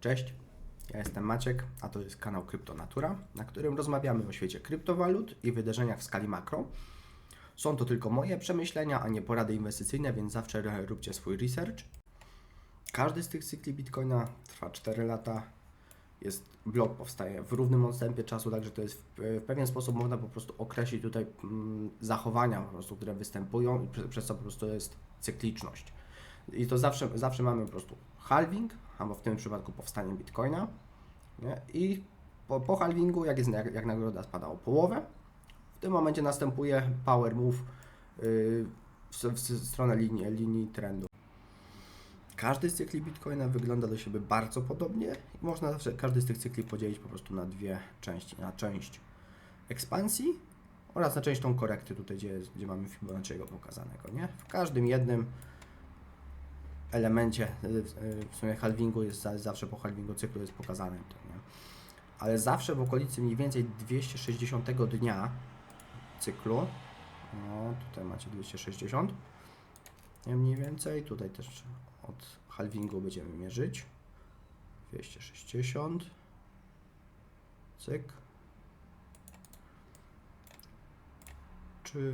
Cześć, ja jestem Maciek, a to jest kanał Kryptonatura, na którym rozmawiamy o świecie kryptowalut i wydarzeniach w skali makro. Są to tylko moje przemyślenia, a nie porady inwestycyjne, więc zawsze róbcie swój research. Każdy z tych cykli Bitcoina trwa 4 lata. Jest blok powstaje w równym odstępie czasu, także to jest w, pewien sposób można po prostu określić tutaj mm, zachowania, po prostu, które występują i przez co po prostu jest cykliczność. I to zawsze, zawsze mamy po prostu halving, albo w tym przypadku powstanie bitcoina. Nie? I po, po halvingu, jak, jest, jak, jak nagroda spada o połowę, w tym momencie następuje power move yy, w, w, stronę linii, linii trendu. Każdy z cykli Bitcoina wygląda do siebie bardzo podobnie i można zawsze każdy z tych cykli podzielić po prostu na dwie części. Na część ekspansji oraz na część tą korekty tutaj, gdzie, gdzie mamy Fibonacciego pokazanego. Nie? W każdym jednym elemencie y, y, w sumie halvingu jest za- zawsze po halvingu cyklu jest pokazane to? Ale zawsze w okolicy mniej więcej 260 dnia cyklu, no tutaj macie 260, nie mniej więcej, tutaj też od halvingu będziemy mierzyć, 260, cyk, czy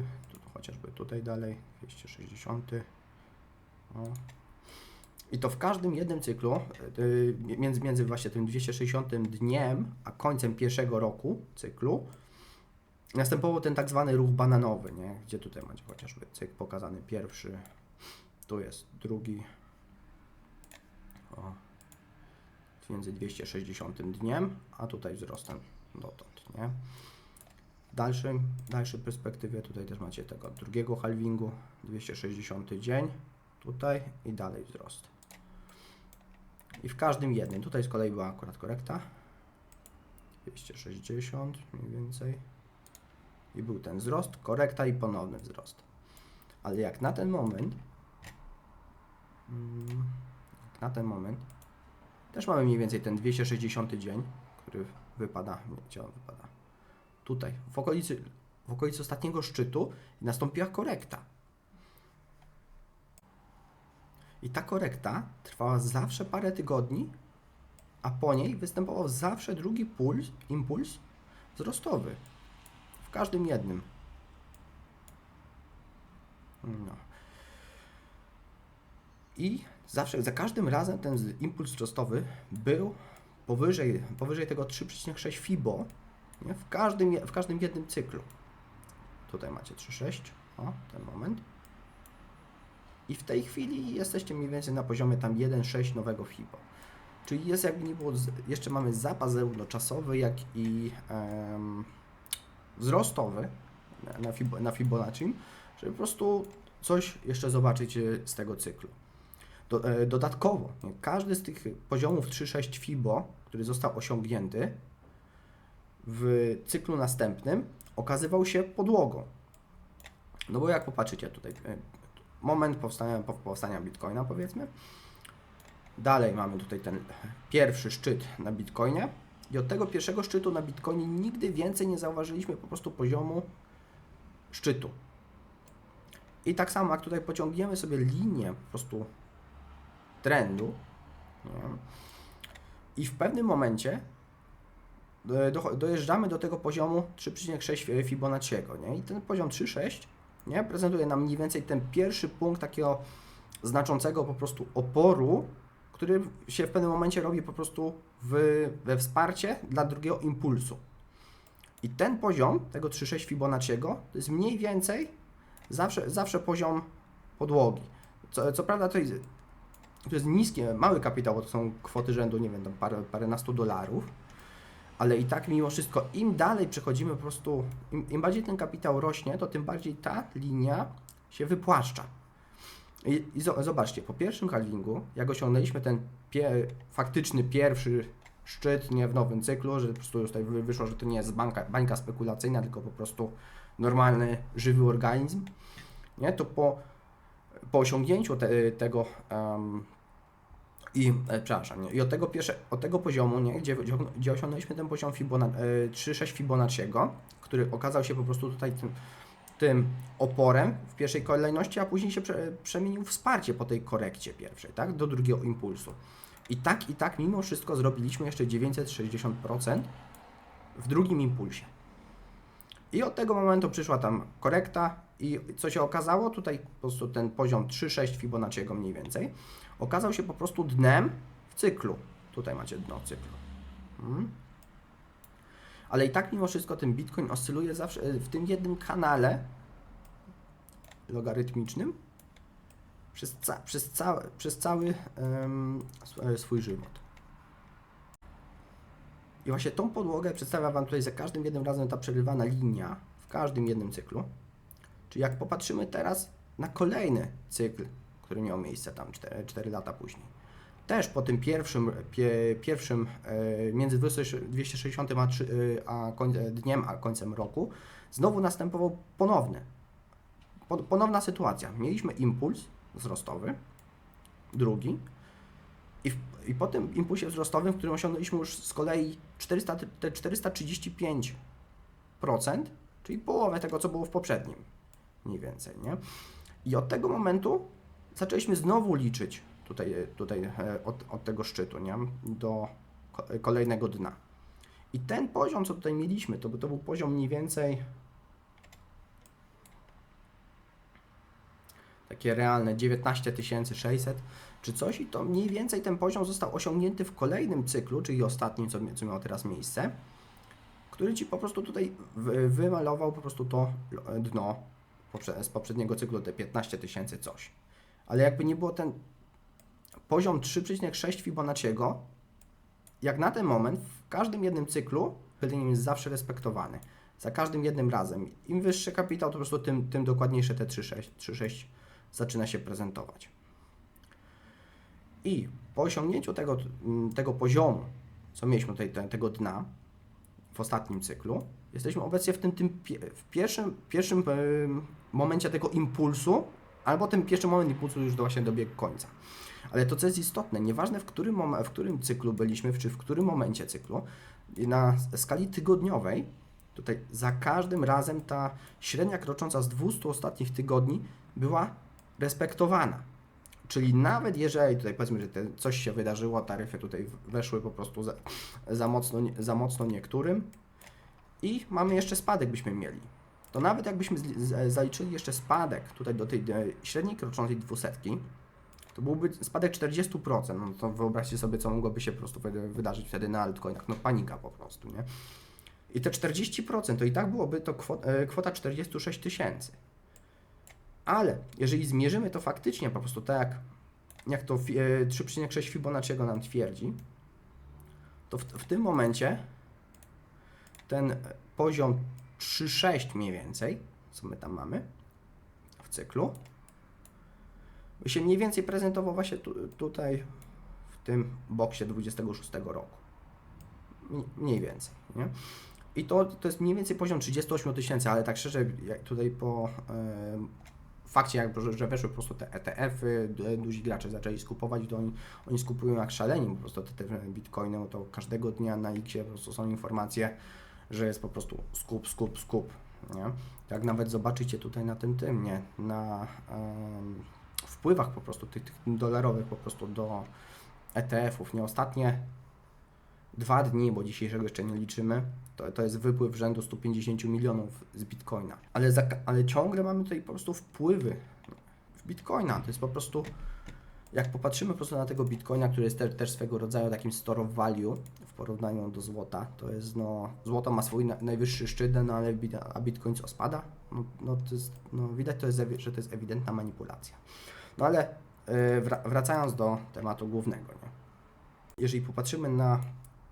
chociażby tutaj dalej, 260, o, i to w każdym jednym cyklu, yy, między, między właśnie tym 260 dniem a końcem pierwszego roku cyklu, następował ten tak zwany ruch bananowy, nie? gdzie tutaj macie chociażby cykl pokazany pierwszy, tu jest drugi, o, między 260 dniem, a tutaj wzrostem dotąd. Nie? W dalszym, dalszej perspektywie tutaj też macie tego drugiego halvingu, 260 dzień, tutaj i dalej wzrost. I w każdym jednym, tutaj z kolei była akurat korekta, 260 mniej więcej i był ten wzrost, korekta i ponowny wzrost. Ale jak na ten moment, mm, jak na ten moment, też mamy mniej więcej ten 260 dzień, który wypada, nie, gdzie on wypada? Tutaj, w okolicy, w okolicy ostatniego szczytu nastąpiła korekta. I ta korekta trwała zawsze parę tygodni, a po niej występował zawsze drugi puls, impuls wzrostowy. W każdym jednym. No. I zawsze, za każdym razem ten impuls wzrostowy był powyżej, powyżej tego 3,6 FIBO nie? W, każdym, w każdym jednym cyklu. Tutaj macie 3,6. O, ten moment. I w tej chwili jesteście mniej więcej na poziomie tam 1,6 nowego FIBO. Czyli jest jakby nie było, jeszcze mamy zapas zarówno czasowy, jak i em, wzrostowy na, Fibo, na Fibonacci, żeby po prostu coś jeszcze zobaczyć e, z tego cyklu. Do, e, dodatkowo, każdy z tych poziomów 3,6 FIBO, który został osiągnięty w cyklu następnym, okazywał się podłogą. No bo jak popatrzycie tutaj, e, moment powstania, pow- powstania Bitcoina, powiedzmy. Dalej mamy tutaj ten pierwszy szczyt na Bitcoinie. I od tego pierwszego szczytu na Bitcoinie nigdy więcej nie zauważyliśmy po prostu poziomu szczytu. I tak samo jak tutaj pociągniemy sobie linię po prostu trendu nie? i w pewnym momencie e, dojeżdżamy do tego poziomu 3,6 Fibonacciego, nie? I ten poziom 3,6 nie? prezentuje nam mniej więcej ten pierwszy punkt takiego znaczącego po prostu oporu, który się w pewnym momencie robi po prostu w, we wsparcie dla drugiego impulsu. I ten poziom tego 3,6 Fibonacciego to jest mniej więcej zawsze, zawsze poziom podłogi. Co, co prawda to jest, to jest niskie, mały kapitał, bo to są kwoty rzędu, nie wiem, tam parę, paręnastu dolarów, ale i tak mimo wszystko, im dalej przechodzimy po prostu, im, im bardziej ten kapitał rośnie, to tym bardziej ta linia się wypłaszcza. I, i zo- zobaczcie, po pierwszym halvingu, jak osiągnęliśmy ten pie, faktyczny pierwszy szczyt, nie w nowym cyklu, że po prostu tutaj wy- wyszło, że to nie jest bańka, bańka spekulacyjna, tylko po prostu normalny, żywy organizm, nie, to po, po osiągnięciu te, tego em, i, e, przepraszam, nie, i od tego, pierwsze, od tego poziomu, nie, gdzie, gdzie, osiągnęliśmy ten poziom Fibona, e, 3,6 Fibonacciego, który okazał się po prostu tutaj tym, tym oporem w pierwszej kolejności, a później się prze, przemienił w wsparcie po tej korekcie pierwszej, tak, do drugiego impulsu. I tak, i tak mimo wszystko zrobiliśmy jeszcze 960% w drugim impulsie. I od tego momentu przyszła tam korekta i co się okazało, tutaj po prostu ten poziom 3,6 Fibonacciego mniej więcej, okazał się po prostu dnem w cyklu. Tutaj macie dno cyklu. Mhm. Ale i tak mimo wszystko ten Bitcoin oscyluje zawsze e, w tym jednym kanale logarytmicznym przez, ca przez, przez cały sw- swój żywot. I właśnie tą podłogę przedstawia Wam tutaj za każdym jednym razem ta przerywana linia w każdym jednym cyklu. Czyli jak popatrzymy teraz na kolejny cykl, który miał miejsce tam 4, 4 lata później. Też po tym pierwszym, pie, pierwszym e, między 260 a, e, a koń, dniem a końcem roku znowu następował ponowny, po, ponowna sytuacja. Mieliśmy impuls wzrostowy, drugi, i, w, I po tym impulsie wzrostowym, w którym osiągnęliśmy już z kolei 400, te 435%, czyli połowę tego, co było w poprzednim, mniej więcej, nie? I od tego momentu zaczęliśmy znowu liczyć tutaj, tutaj e, od, od tego szczytu, nie? Do ko- kolejnego dna. I ten poziom, co tutaj mieliśmy, to, to był poziom mniej więcej takie realne 19 600 czy coś i to mniej więcej ten poziom został osiągnięty w kolejnym cyklu, czyli ostatnim, co, co miało teraz miejsce, który Ci po prostu tutaj wy- wymalował po prostu to dno z poprzedniego cyklu, te 15 tysięcy coś. Ale jakby nie było ten poziom 3,6 Fibonacciego, jak na ten moment w każdym jednym cyklu chylenie jest zawsze respektowany. Za każdym jednym razem. Im wyższy kapitał, to po prostu tym, tym dokładniejsze te 3,6 3,6 zaczyna się prezentować. I po osiągnięciu tego, mm, tego poziomu, co mieliśmy tutaj, te, tego dna w ostatnim cyklu, jesteśmy obecnie w tym, tym w pierwszym, pierwszym momencie tego impulsu, albo ten pierwszy moment impulsu już właśnie dobiegł końca. Ale to, co jest istotne, nieważne w którym, w którym cyklu byliśmy, czy w którym momencie cyklu, na skali tygodniowej, tutaj za każdym razem ta średnia krocząca z 200 ostatnich tygodni była respektowana. Czyli nawet jeżeli tutaj powiedzmy, że coś się wydarzyło, taryfy tutaj weszły po prostu za, za, mocno, za mocno niektórym i mamy jeszcze spadek byśmy mieli. To nawet jakbyśmy z, zaliczyli jeszcze spadek tutaj do tej e, średniej kroczącej dwusetki, to byłby spadek 40%. No to wyobraźcie sobie, co mogłoby się po prostu wydarzyć wtedy na altcoinach. No panika po prostu, nie? I te 40% to i tak byłoby to kwota, e, kwota 46 tysięcy. Ale jeżeli zmierzymy to faktycznie po prostu tak, jak, to fi- e, 3,6 Fibonacciego nam twierdzi, to w, w tym momencie ten e, poziom 3,6 mniej więcej, co my tam mamy w cyklu, by się mniej więcej prezentował właśnie tu, tutaj w tym boksie 26 roku. Mniej więcej, nie? I to, to jest mniej więcej poziom 38 tysięcy, ale tak szczerze, jak tutaj po em, fakcie, jak, że- że weszły po prostu te ETF-y, du- duzi gracze zaczęli skupować, to oni, oni skupują jak szaleni po prostu te, te bitcoiny, bo to każdego dnia na X po prostu są informacje, że jest po prostu skup, skup, skup, nie? Jak nawet zobaczycie tutaj na tym tym, nie? Na em, wpływach po prostu tych, tych dolarowych po prostu do ETF-ów, nie? Ostatnie dwa dni, bo dzisiejszego jeszcze nie liczymy, to, to jest wypływ rzędu 150 milionów z bitcoina. Ale, za, ale ciągle mamy tutaj po prostu wpływy w bitcoina. To jest po prostu, jak popatrzymy po prostu na tego bitcoina, który jest też, swego rodzaju takim store of value w porównaniu do złota, to jest no, złoto ma swój na, najwyższy szczyt, no ale a bitcoin co spada? No, no, jest, no widać, to jest, że to jest ewidentna manipulacja. No ale wra- wracając do tematu głównego, nie? jeżeli popatrzymy na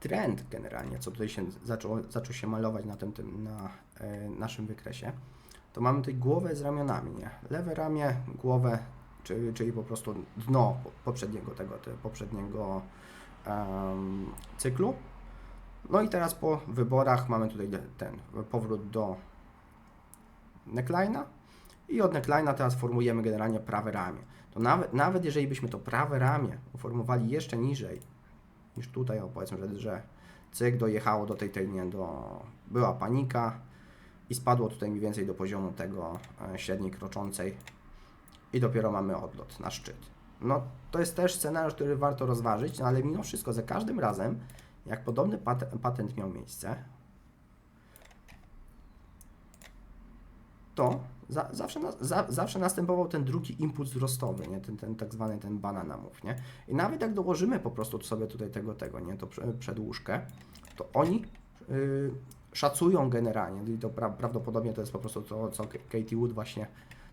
trend generalnie, co tutaj się zaczął, zaczął się malować na tym, tym na e, naszym wykresie, to mamy tutaj głowę z ramionami, nie? Lewe ramię, głowę, czyli, czyli po prostu dno po- poprzedniego tego, te, poprzedniego em, cyklu. No i teraz po wyborach mamy tutaj ten powrót do neckline'a i od neckline'a teraz formujemy generalnie prawe ramię. To nawet, nawet jeżeli byśmy to prawe ramię uformowali jeszcze niżej, niż tutaj, o powiedzmy, że, że cyk dojechało do tej, tej do, była panika i spadło tutaj mniej więcej do poziomu tego e, średniej kroczącej i dopiero mamy odlot na szczyt. no to jest też scenariusz, który warto rozważyć, no ale mimo wszystko za każdym razem, jak podobny pat patent miał miejsce, to za, zawsze, na, za, zawsze następował ten drugi impuls wzrostowy, nie? Ten, ten tak zwany ten banana move, nie? I nawet jak dołożymy po prostu sobie tutaj tego, tego, nie? To prze- przedłużkę, to oni yy, szacują generalnie i to pra, prawdopodobnie to jest po prostu to, co Katie Wood właśnie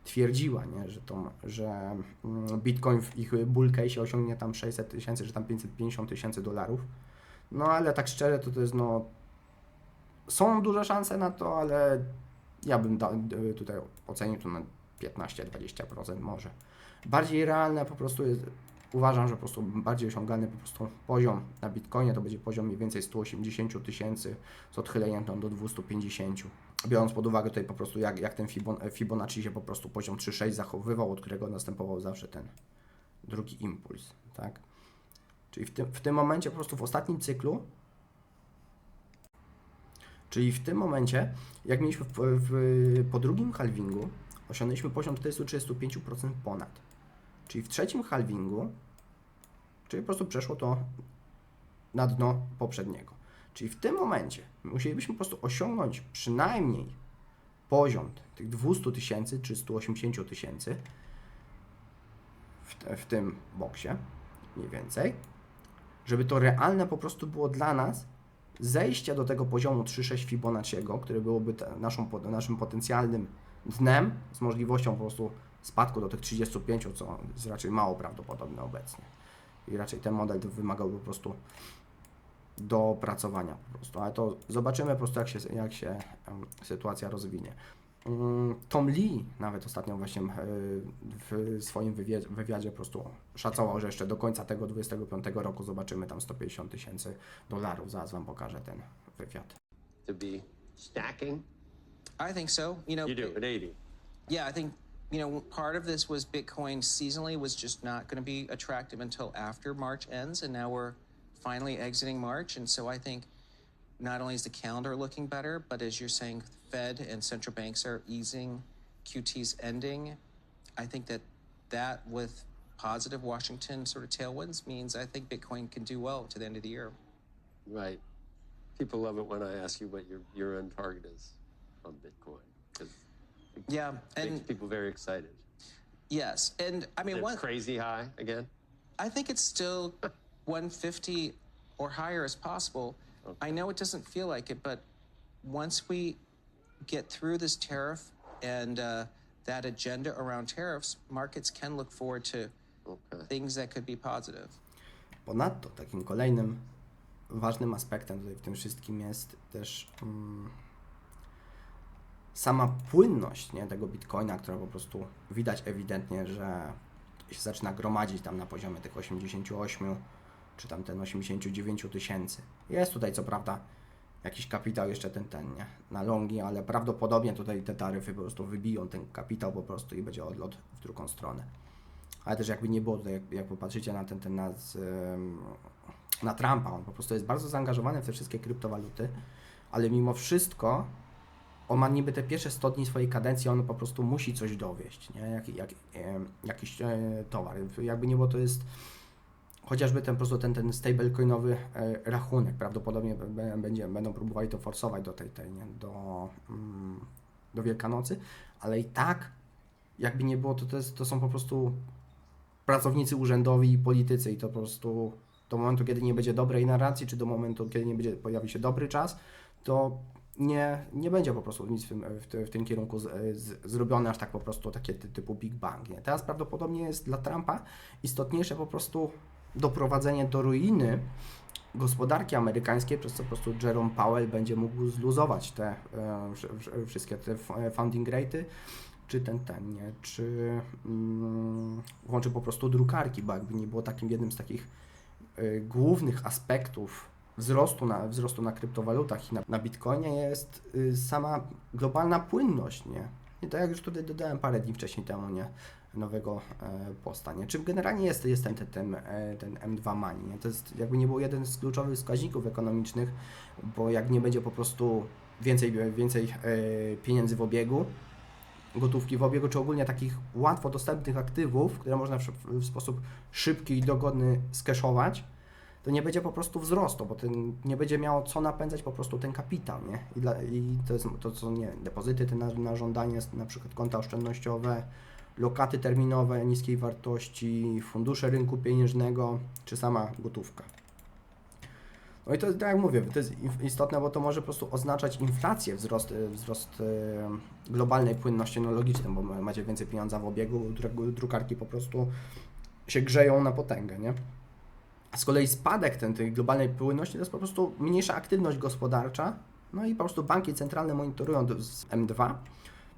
twierdziła, nie? Że, to, że mm, Bitcoin w ich bull case osiągnie tam 600 tysięcy, czy tam 550 tysięcy dolarów. No ale tak szczerze to to jest no są duże szanse na to, ale ja bym da, tutaj ocenił to na 15-20% może. Bardziej realne po prostu jest, uważam, że po prostu bardziej osiągalny po prostu poziom na Bitcoinie to będzie poziom mniej więcej 180 tysięcy z odchyleniem tam do 250. Biorąc pod uwagę tutaj po prostu jak, jak ten Fibon, Fibonacci się po prostu poziom 3,6 zachowywał, od którego następował zawsze ten drugi impuls, tak? Czyli w tym, w tym momencie po prostu w ostatnim cyklu Czyli w tym momencie, jak mieliśmy w, w, po drugim halvingu, osiągnęliśmy poziom 435% ponad. Czyli w trzecim halvingu, czyli po prostu przeszło to na dno poprzedniego. Czyli w tym momencie musielibyśmy po prostu osiągnąć przynajmniej poziom tych 200 tysięcy czy 180 tysięcy w, te- w tym boksie, mniej więcej, żeby to realne po prostu było dla nas zejście do tego poziomu 3,6 Fibonacciego, który byłoby te, naszą, naszym potencjalnym dnem z możliwością po prostu spadku do tych 35, co jest raczej mało prawdopodobne obecnie. I raczej ten model wymagałby po prostu dopracowania po prostu, ale to zobaczymy po prostu jak się, jak się sytuacja rozwinie. Mm, Tom Lee nawet ostatnio właśnie e, w swoim wywie- wywiadzie po prostu szacował, że jeszcze do końca tego 25 roku zobaczymy tam 150 tysięcy dolarów. Zaraz Wam pokażę ten wywiad. to be stacking? I think so. You know, You do at 80. yeah, I think you know part of this was Bitcoin seasonally was just not going to be attractive until after March ends, and now we're finally exiting March, and so I think not only is the calendar looking better, but as you're saying, Fed and central banks are easing, QT's ending. I think that that with positive Washington sort of tailwinds means I think Bitcoin can do well to the end of the year. Right. People love it when I ask you what your year end target is on Bitcoin because it Yeah, makes and people very excited. yes, and I mean one crazy high again. I think it's still 150 or higher as possible. I know it doesn't feel like it, but once we get through this tariff and uh, that agenda around tariffs, markets can look forward to Okay. things that could be positive. Ponadto takim kolejnym ważnym aspektem tutaj w tym wszystkim jest też mm, sama płynność nie, tego bitcoina, która po prostu widać ewidentnie, że się zaczyna gromadzić tam na poziomie tych 88 czy tam ten 89 tysięcy. Jest tutaj co prawda jakiś kapitał jeszcze ten, ten, nie, na longi, ale prawdopodobnie tutaj te taryfy po prostu wybiją ten kapitał po prostu i będzie odlot w drugą stronę. Ale też jakby nie było tutaj, jak, jak popatrzycie na ten, ten na, na Trumpa, on po prostu jest bardzo zaangażowany w te wszystkie kryptowaluty, ale mimo wszystko on ma niby te pierwsze 100 dni swojej kadencji, on po prostu musi coś dowieść, nie? Jak, jak, jakiś e, towar. Jakby nie było, to jest chociażby ten po prostu ten, ten stablecoinowy e, rachunek. Prawdopodobnie będzie, będą próbowali to forsować do tej, tej nie? Do, mm, do Wielkanocy, ale i tak jakby nie było, to, to, jest, to są po prostu pracownicy urzędowi i politycy i to po prostu do momentu, kiedy nie będzie dobrej narracji, czy do momentu, kiedy nie będzie pojawi się dobry czas, to nie, nie będzie po prostu nic w tym, w, ty- w tym kierunku z, z, zrobione aż tak po prostu takie ty, typu Big Bang. Nie? Teraz prawdopodobnie jest dla Trumpa istotniejsze po prostu doprowadzenie do ruiny gospodarki amerykańskiej, przez co po prostu Jerome Powell będzie mógł zluzować te e, wsz- wsz- wszystkie te e, funding rate'y, czy ten, ten, nie, czy mm, włączy po prostu drukarki, bo jakby nie było takim jednym z takich y, głównych aspektów wzrostu na, wzrostu na kryptowalutach i na, na Bitcoinie jest y, sama globalna płynność, nie? I tak jak już tutaj dodałem parę dni wcześniej temu, nie? Nowego e, posta? Czym generalnie jest, jest ten, ten, e, ten M2 Money, nie? To jest jakby nie był jeden z kluczowych wskaźników ekonomicznych, bo jak nie będzie po prostu więcej, więcej e, pieniędzy w obiegu, gotówki w obiegu, czy ogólnie takich łatwo dostępnych aktywów, które można w, w sposób szybki i dogodny skeszować, to nie będzie po prostu wzrostu, bo ten nie będzie miało co napędzać po prostu ten kapitał, nie? I, dla, i to jest to, co nie depozyty te na, na żądanie, na przykład konta oszczędnościowe, lokaty terminowe niskiej wartości, fundusze rynku pieniężnego, czy sama gotówka. No i to tak jak mówię, to jest istotne, bo to może po prostu oznaczać inflację, wzrost, e, wzrost e, globalnej płynności technologicznej, bo macie więcej pieniądza w obiegu, dru- drukarki po prostu się grzeją na potęgę, nie? A z kolei spadek ten, tej globalnej płynności to jest po prostu mniejsza aktywność gospodarcza, no i po prostu banki centralne monitorują do- z M2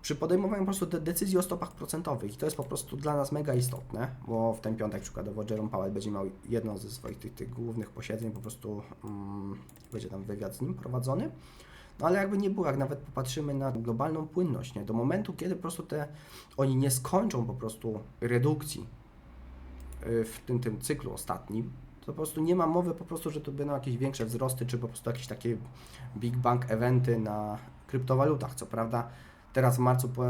przy podejmowaniu po prostu de- decyzji o stopach procentowych i to jest po prostu dla nas mega istotne, bo w ten piątek przykładowo Jerome Powell będzie miał jedno ze swoich tych, tych głównych posiedzeń, po prostu mm, będzie tam wywiad z nim prowadzony. No ale jakby nie było, jak nawet popatrzymy na globalną płynność, nie? do momentu, kiedy po prostu te, oni nie skończą po prostu redukcji y, w tym, tym cyklu ostatnim, to po prostu nie ma mowy po prostu, że to będą jakieś większe wzrosty, czy po prostu jakieś takie big bang eventy na kryptowalutach. Co prawda teraz w marcu po,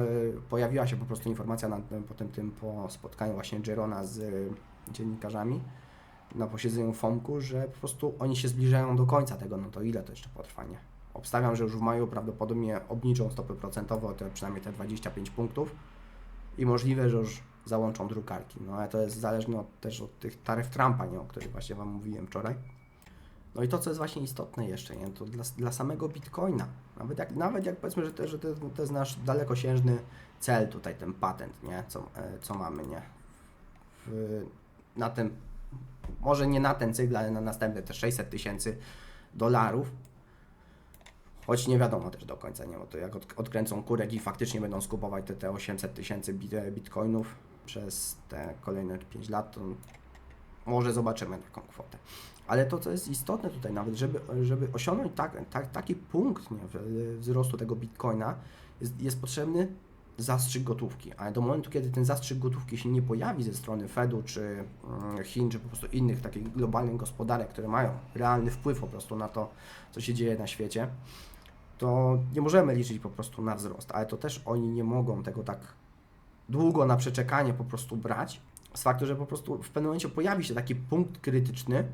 pojawiła się po prostu informacja na, po tym, po spotkaniu właśnie Jerona z y, dziennikarzami na posiedzeniu FOMK-u, że po prostu oni się zbliżają do końca tego, no to ile to jeszcze potrwa, nie? Obstawiam, że już w maju prawdopodobnie obniżą stopy procentowe o te przynajmniej te 25 punktów i możliwe, że już załączą drukarki. No ale to jest zależne od, też od tych taryf Trumpa, nie, o których właśnie Wam mówiłem wczoraj. No i to, co jest właśnie istotne jeszcze, nie, to dla, dla samego Bitcoina, nawet jak, nawet jak powiedzmy, że, to, że to, jest nasz dalekosiężny cel tutaj, ten patent, nie, co, e, co mamy, nie, w, na ten, może nie na ten cykl, ale na następne te 600 tysięcy dolarów, Choć nie wiadomo też do końca, nie, bo to jak od, odkręcą kurek i faktycznie będą skupować te, te 800 tysięcy bit, bitcoinów przez te kolejne 5 lat, to może zobaczymy taką kwotę. Ale to, co jest istotne tutaj nawet, żeby, żeby osiągnąć tak, tak, taki punkt nie, wzrostu tego bitcoina, jest, jest potrzebny zastrzyk gotówki. Ale do momentu, kiedy ten zastrzyk gotówki się nie pojawi ze strony Fedu, czy mm, Chin, czy po prostu innych takich globalnych gospodarek, które mają realny wpływ po prostu na to, co się dzieje na świecie, to nie możemy liczyć po prostu na wzrost, ale to też oni nie mogą tego tak długo na przeczekanie po prostu brać, z faktu, że po prostu w pewnym momencie pojawi się taki punkt krytyczny,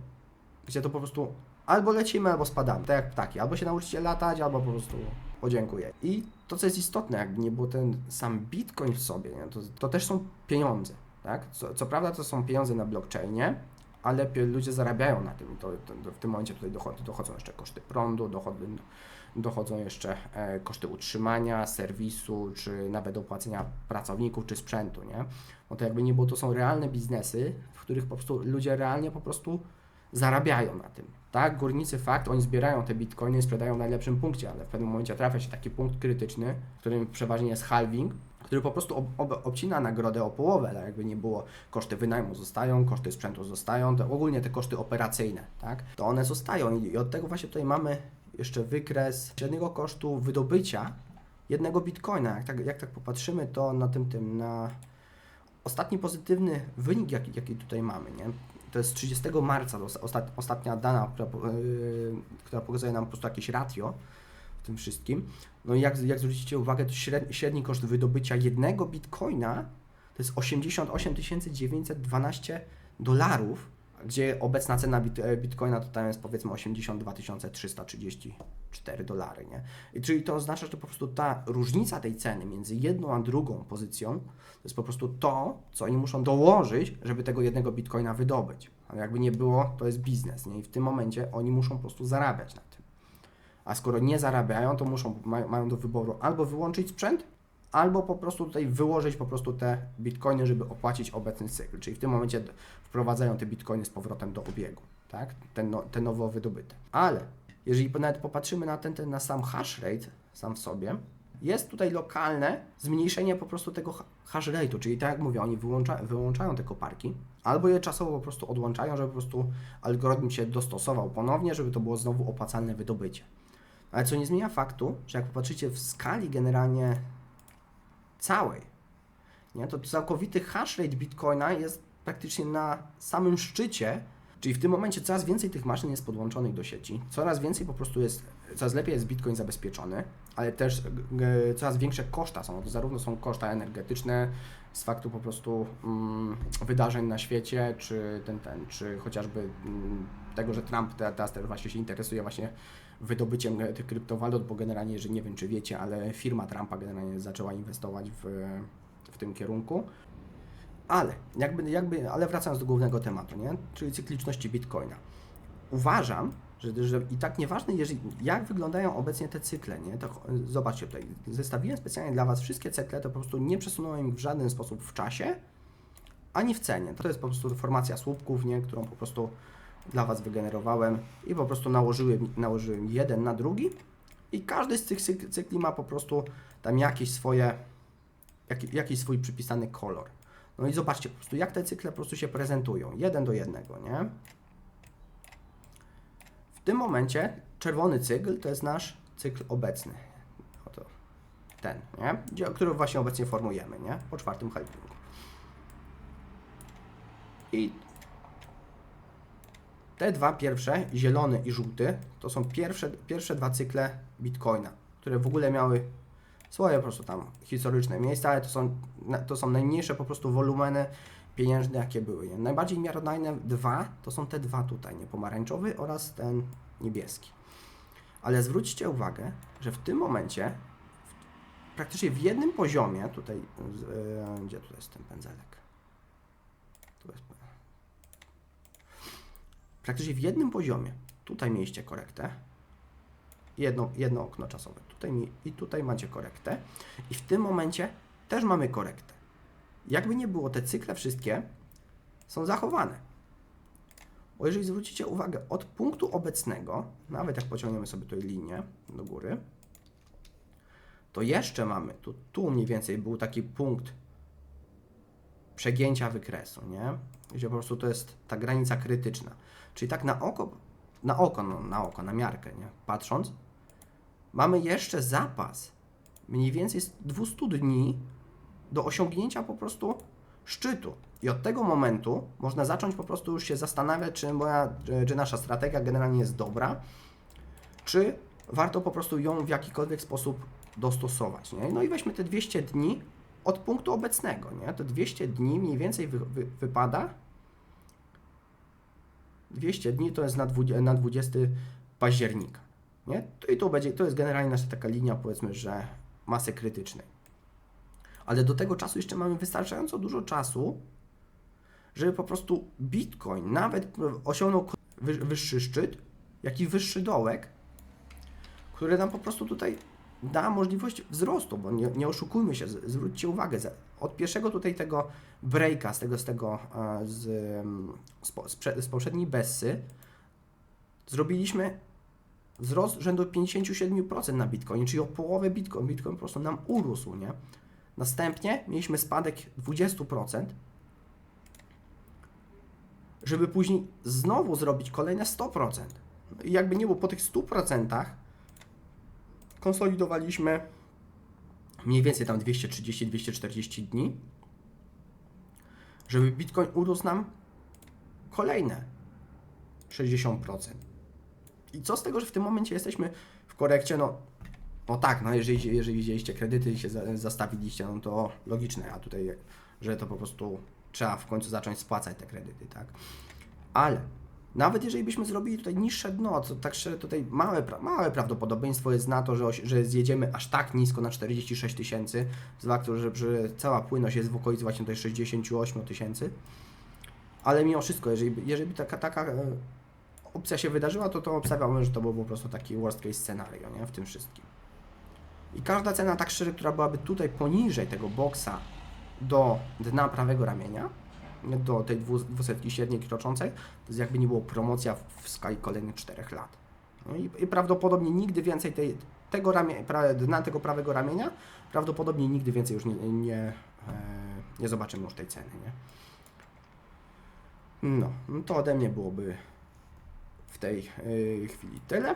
gdzie to po prostu albo lecimy, albo spadamy, tak jak ptaki, albo się nauczycie latać, albo po prostu podziękuję. I to, co jest istotne, jakby nie było ten sam bitcoin w sobie, nie? To, to też są pieniądze, tak? Co, co prawda to są pieniądze na blockchainie, ale ludzie zarabiają na tym i to, to, w tym momencie tutaj dochodzą jeszcze koszty prądu, dochody, dochodzą jeszcze e, koszty utrzymania, serwisu, czy nawet opłacenia pracowników, czy sprzętu, nie? Bo to jakby nie było, to są realne biznesy, w których po prostu ludzie realnie po prostu zarabiają na tym. Tak, górnicy fakt, oni zbierają te bitcoiny i sprzedają w najlepszym punkcie, ale w pewnym momencie trafia się taki punkt krytyczny, w którym przeważnie jest halving, który po prostu ob, ob, obcina nagrodę o połowę, ale jakby nie było, koszty wynajmu zostają, koszty sprzętu zostają, to ogólnie te koszty operacyjne, tak, to one zostają i, i od tego właśnie tutaj mamy jeszcze wykres średniego kosztu wydobycia jednego bitcoina. Jak tak, jak tak popatrzymy, to na tym, tym, na ostatni pozytywny wynik, jaki, jaki tutaj mamy, nie? To jest 30 marca, to ostat, ostatnia dana, która, yy, która pokazuje nam po prostu jakieś ratio w tym wszystkim. No i jak, jak zwrócicie uwagę, to średni, średni koszt wydobycia jednego bitcoina to jest 88 912 dolarów, gdzie obecna cena bit, e, bitcoina to tam jest powiedzmy 82 334 dolary, nie? I czyli to oznacza, że po prostu ta różnica tej ceny między jedną a drugą pozycją to jest po prostu to, co oni muszą dołożyć, żeby tego jednego bitcoina wydobyć. Ale jakby nie było, to jest biznes, nie? I w tym momencie oni muszą po prostu zarabiać na tym. A skoro nie zarabiają, to muszą, mają do wyboru albo wyłączyć sprzęt, albo po prostu tutaj wyłożyć po prostu te bitcoiny, żeby opłacić obecny cykl. Czyli w tym momencie wprowadzają te bitcoiny z powrotem do obiegu, tak? Te, no, te nowo wydobyte. Ale jeżeli nawet popatrzymy na ten, ten na sam hash rate, sam w sobie, jest tutaj lokalne zmniejszenie po prostu tego ha- hash rate'u, czyli tak jak mówię, oni wyłącza, wyłączają te koparki, albo je czasowo po prostu odłączają, żeby po prostu algorytm się dostosował ponownie, żeby to było znowu opłacalne wydobycie. Ale co nie zmienia faktu, że jak popatrzycie w skali generalnie całej, nie, to całkowity hash rate Bitcoina jest praktycznie na samym szczycie Czyli w tym momencie coraz więcej tych maszyn jest podłączonych do sieci, coraz więcej po prostu jest, coraz lepiej jest Bitcoin zabezpieczony, ale też e, coraz większe koszta są. To zarówno są koszta energetyczne z faktu po prostu mm, wydarzeń na świecie, czy ten, ten, czy chociażby mm, tego, że Trump te- teraz też właśnie się interesuje właśnie wydobyciem e, tych kryptowalut, bo generalnie, jeżeli nie wiem czy wiecie, ale firma Trumpa generalnie zaczęła inwestować w, w tym kierunku. Ale, jakby, jakby, ale wracając do głównego tematu, nie? czyli cykliczności Bitcoina. Uważam, że, że i tak nieważne, jeżeli, jak wyglądają obecnie te cykle, nie? To ch- zobaczcie tutaj, zestawiłem specjalnie dla Was wszystkie cykle, to po prostu nie przesunąłem ich w żaden sposób w czasie, ani w cenie. To jest po prostu formacja słupków, nie? którą po prostu dla Was wygenerowałem i po prostu nałożyłem, nałożyłem jeden na drugi i każdy z tych cyk- cykli ma po prostu tam jakieś swoje, jaki, jakiś swój przypisany kolor. No i zobaczcie po prostu, jak te cykle po prostu się prezentują. Jeden do jednego, nie? W tym momencie czerwony cykl to jest nasz cykl obecny. Oto ten, nie? Który właśnie obecnie formujemy, nie? Po czwartym halvingu. I te dwa pierwsze, zielony i żółty, to są pierwsze, pierwsze dwa cykle Bitcoina, które w ogóle miały swoje po prostu tam historyczne miejsca, ale to są, to są najmniejsze po prostu wolumeny pieniężne, jakie były. Najbardziej miarodajne dwa to są te dwa tutaj, nie? pomarańczowy oraz ten niebieski. Ale zwróćcie uwagę, że w tym momencie praktycznie w jednym poziomie, tutaj, e, gdzie tu jest ten pędzelek? Tu jest praktycznie w jednym poziomie. Tutaj mieliście korektę. Jedno, jedno okno czasowe. Tutaj mi, I tutaj macie korektę. I w tym momencie też mamy korektę. Jakby nie było, te cykle wszystkie są zachowane. Bo jeżeli zwrócicie uwagę od punktu obecnego, nawet jak pociągniemy sobie tutaj linię do góry, to jeszcze mamy, tu, tu mniej więcej był taki punkt przegięcia wykresu, nie? Gdzie po prostu to jest ta granica krytyczna. Czyli tak na oko, na oko, no, na oko, na miarkę, nie? Patrząc, mamy jeszcze zapas mniej więcej z 200 dni do osiągnięcia po prostu szczytu. I od tego momentu można zacząć po prostu już się zastanawiać, czy, moja, czy, czy nasza strategia generalnie jest dobra, czy warto po prostu ją w jakikolwiek sposób dostosować. Nie? No i weźmy te 200 dni od punktu obecnego. Nie? To 200 dni mniej więcej wy, wy, wypada. 200 dni to jest na 20, na 20 października. Nie? I to, będzie, to jest generalnie nasza taka linia, powiedzmy, że masy krytycznej. Ale do tego czasu jeszcze mamy wystarczająco dużo czasu, żeby po prostu Bitcoin nawet osiągnął wy- wyższy szczyt, jak i wyższy dołek, który nam po prostu tutaj da możliwość wzrostu, bo nie, nie oszukujmy się, zwróćcie uwagę, od pierwszego tutaj tego breaka, z tego, z tego, e, z, em, z, z poprzedniej Bessy, zrobiliśmy wzrost rzędu 57% na Bitcoin, czyli o połowę Bitcoin, Bitcoin po prostu nam urósł, nie? Następnie mieliśmy spadek 20%, żeby później znowu zrobić kolejne 100%. No I jakby nie było, po tych 100% konsolidowaliśmy mniej więcej tam 230-240 dni, żeby Bitcoin urósł nam kolejne 60%. I co z tego, że w tym momencie jesteśmy w korekcie, no, no tak, no jeżeli, jeżeli wzięliście kredyty i się za- zastawiliście, no to logiczne, a tutaj, że to po prostu trzeba w końcu zacząć spłacać te kredyty, tak? Ale nawet jeżeli byśmy zrobili tutaj niższe dno, to tak szczerze tutaj małe, małe prawdopodobieństwo jest na to, że, że zjedziemy aż tak nisko na 46 tysięcy, z faktu, że, że cała płynność jest w okolicy właśnie tutaj 68 tysięcy. Ale mimo wszystko, jeżeli, jeżeli by taka, taka e, opcja się wydarzyła, to to obstawiamy, że to był po prostu taki worst case scenario, nie? W tym wszystkim. I każda cena, tak szczerze, która byłaby tutaj poniżej tego boksa do dna prawego ramienia, do tej dwu- dwusetki średniej kroczącej, to jest jakby nie było promocja w, skali kolejnych 4 lat. No i, i prawdopodobnie nigdy więcej tej, tego ramie, pra, dna tego prawego ramienia, prawdopodobnie nigdy więcej już nie, nie, e, nie zobaczymy już tej ceny, nie? No, no to ode mnie byłoby w tej y, chwili tyle.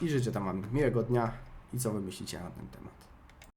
I życzę tam Wam miłego dnia i co wy myślicie na ten temat.